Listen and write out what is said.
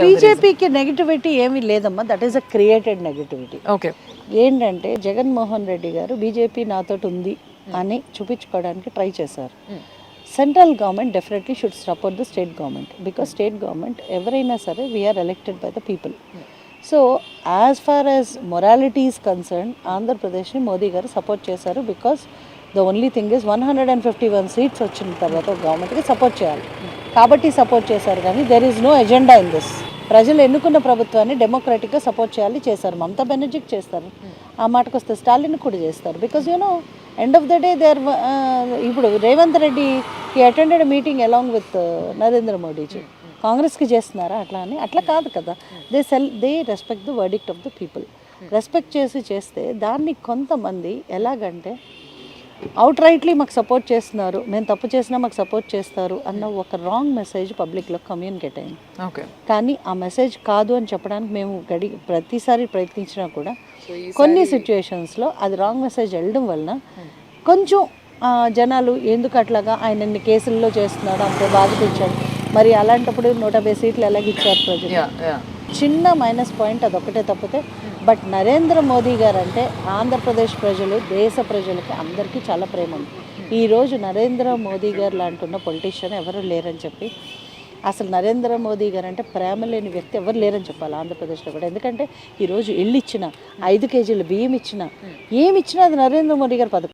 బీజేపీకి నెగిటివిటీ ఏమీ లేదమ్మా. That is a created negativity okay ఏంటంటే జగన్మోహన్ రెడ్డి గారు బీజేపీ నాతోటి ఉంది అని చూపించుకోవడానికి ట్రై చేశారు. Central government definitely should support the state government because state government ఎవరైనా సరే we are elected by the people so as far as morality is concern ఆంధ్రప్రదేశ్ని మోదీ గారు సపోర్ట్ చేశారు because the only thing is one hundred and fifty one seats వచ్చిన తర్వాత గవర్నమెంట్కి support చేయాలి. కాబట్టి support చేశారు కానీ there is no agenda in this ప్రజలు ఎన్నుకున్న ప్రభుత్వాన్ని డెమోక్రటిక్గా సపోర్ట్ చేయాలి చేశారు. మమతా బెనర్జీకి చేస్తారు. ఆ మాటకు వస్తే స్టాలిన్ కూడా చేస్తారు. Because you know end of the day there ఇప్పుడు Revanth Reddy he attended meeting along with Narendra Modiji. కాంగ్రెస్కి చేస్తున్నారా? అట్లా అని. అట్లా కాదు కదా. They sell they respect the verdict of the people respect చేసి చేస్తే దాన్ని కొంతమంది ఎలాగంటే అవుట్ రైట్లీ మాకు సపోర్ట్ చేస్తున్నారు. మేము తప్పు చేసినా మాకు సపోర్ట్ చేస్తారు అన్న ఒక రాంగ్ మెసేజ్ పబ్లిక్లో కమ్యూనికేట్ అయింది. ఓకే కానీ ఆ మెసేజ్ కాదు అని చెప్పడానికి మేము గడి ప్రతిసారి ప్రయత్నించినా కూడా కొన్ని సిచ్యుయేషన్స్లో అది రాంగ్ మెసేజ్ వెళ్ళడం వలన కొంచెం ఆ, జనాలు ఎందుకు అట్లాగా ఆయన ఇన్ని కేసుల్లో చేస్తున్నాడు అంతే బాధిపించాడు మరి అలాంటప్పుడు నూట యాభై సీట్లు ఎలాగ ఇచ్చారు ప్రజలు? చిన్న మైనస్ పాయింట్ అదొకటే తప్పితే బట్ నరేంద్ర మోదీ గారు అంటే ఆంధ్రప్రదేశ్ ప్రజలు దేశ ప్రజలకి అందరికీ చాలా ప్రేమ ఉంది. ఈరోజు నరేంద్ర మోదీ గారు లాంటున్న పొలిటీషియన్ ఎవరు లేరని చెప్పి అసలు నరేంద్ర మోదీ గారు అంటే ప్రేమ లేని వ్యక్తి ఎవరు లేరని చెప్పాలి ఆంధ్రప్రదేశ్లో కూడా. ఎందుకంటే ఈరోజు ఇల్లు ఇచ్చిన ఐదు కేజీలు బియ్యం ఇచ్చిన ఏమి ఇచ్చినా అది నరేంద్ర మోదీ గారు పథకం.